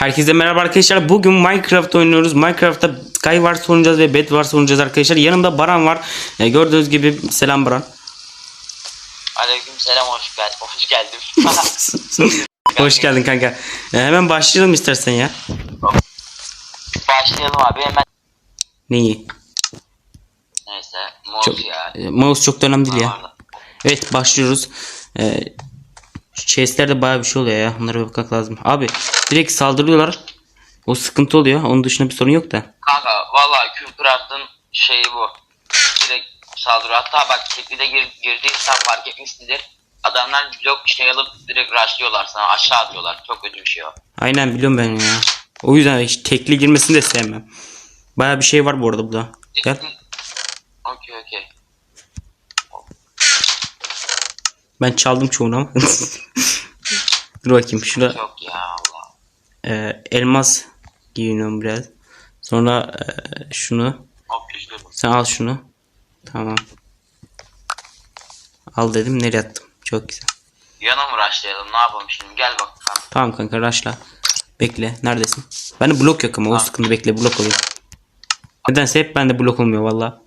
Herkese merhaba arkadaşlar. Bugün Minecraft oynuyoruz. Minecraft'ta Skywars oynayacağız ve Bedwars oynayacağız arkadaşlar. Yanımda Baran var. E, gördüğünüz gibi selam Baran. Aleyküm selam hoş geldin. Hoş geldim. Hoş geldin kanka. E, hemen başlayalım istersen ya. Başlayalım abi hemen. Neyi? Neyse. Mouse Çok, ya. e, mouse çok da önemli değil ya. Evet başlıyoruz. E, şu chestlerde baya bir şey oluyor ya. Onlara bakmak lazım. Abi direkt saldırıyorlar. O sıkıntı oluyor. Onun dışında bir sorun yok da. Kanka valla Küfrat'ın şeyi bu. Direkt saldırı. Hatta bak teklide gir, girdiysen fark etmişsindir. Adamlar blok şey alıp direkt rushlıyorlar sana aşağı atıyorlar. Çok kötü bir şey o. Aynen biliyorum ben ya. O yüzden hiç tekli girmesini de sevmem. Baya bir şey var bu arada burada. Gel. Okey okey. Ben çaldım çoğunu ama. Dur bakayım şurada Çok ya Allah. e, elmas giyiniyorum biraz. Sonra e, şunu. Hop. Sen al şunu. Tamam. Al dedim nereye attım. Çok güzel. Yana mı rushlayalım ne yapalım şimdi gel bak. kanka. Tamam kanka rushla. Bekle. Neredesin? Bende blok yok ama o sıkıntı bekle blok olayım. Nedense hep bende blok olmuyor valla.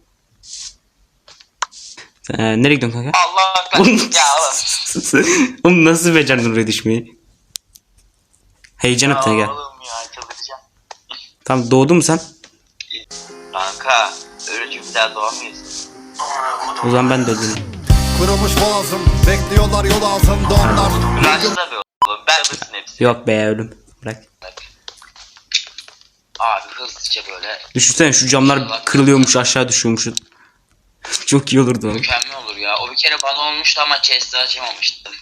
Sen, e, nereye gidiyorsun kanka? Allah kahretsin ya oğlum. Oğlum nasıl becerdin oraya düşmeyi? Heyecan Ya yaptın gel. Oğlum ya çıldıracağım. Tamam doğdun mu sen? Kanka ölünce bir daha doğamayız. O zaman ben de öldüm. Kırılmış boğazım Bekliyorlar yol ağzımda onlar Rush'ta be oğlum. Ben hızlısın hepsi. Yok be ölüm. Bırak. Abi hızlıca böyle Düşünsene şu camlar kırılıyormuş aşağı düşüyormuş. Çok iyi olurdu oğlum. mükemmel olur ya. O bir kere bana olmuştu ama chest'i açamamıştım.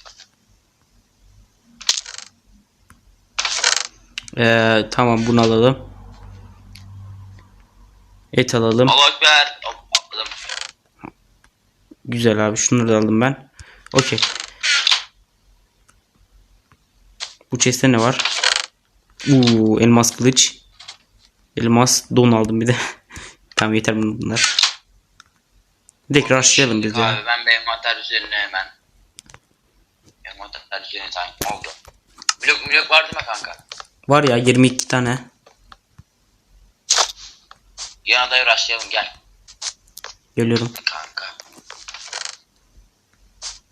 Ee, tamam bunu alalım. Et alalım. Allah atladım. Güzel abi şunları da aldım ben. Okey. Bu chest'te ne var? Uuu elmas kılıç. Elmas don aldım bir de. tamam yeter bunlar. Direkt rushlayalım biz ya. Abi ben envanter üzerine hemen. Envanter üzerine sanki oldu. Blok blok var değil mi kanka? Var ya 22 tane. Yana da rushlayalım gel. Geliyorum. Kanka.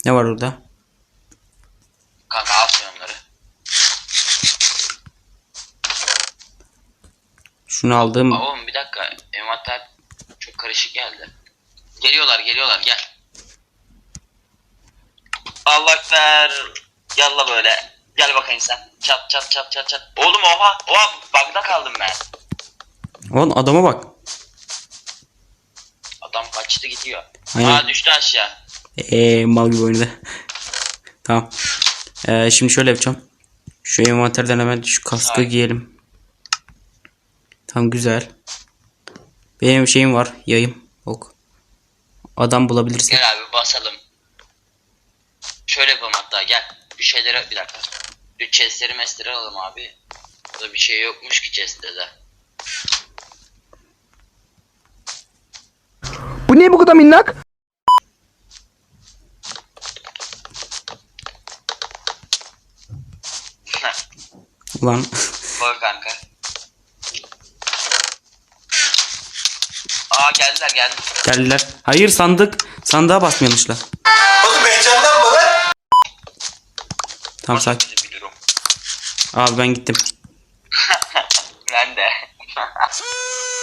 Ne var orada? Kanka al onları. Şunu aldım. Aa, oğlum bir dakika. Envanter çok karışık geldi. Geliyorlar geliyorlar gel. Allah ekber. Yalla böyle. Gel bakayım sen. Çat çat çat çat çat. Oğlum oha. Oha bug'da kaldım ben. Oğlum adama bak. Adam kaçtı gidiyor. Aynen. Aa düştü aşağı. Eee mal gibi oynadı. tamam. Ee, şimdi şöyle yapacağım. Şu envanterden hemen şu kaskı Hayır. giyelim. Tamam güzel. Benim şeyim var. Yayım. Ok. Adam bulabilirsin. Gel abi basalım. Şöyle yapalım hatta gel. Bir şeylere bir dakika. Şu chestleri mestleri alalım abi. Burada bir şey yokmuş ki chest'te de. Bu niye bu kadar minnak? Ulan. Bak kanka. Aa geldiler geldi. Geldiler. Hayır sandık. Sandığa basma yanlışla. Oğlum heyecandan mı lan? Tamam sakin. Durum. Abi ben gittim. Ben de.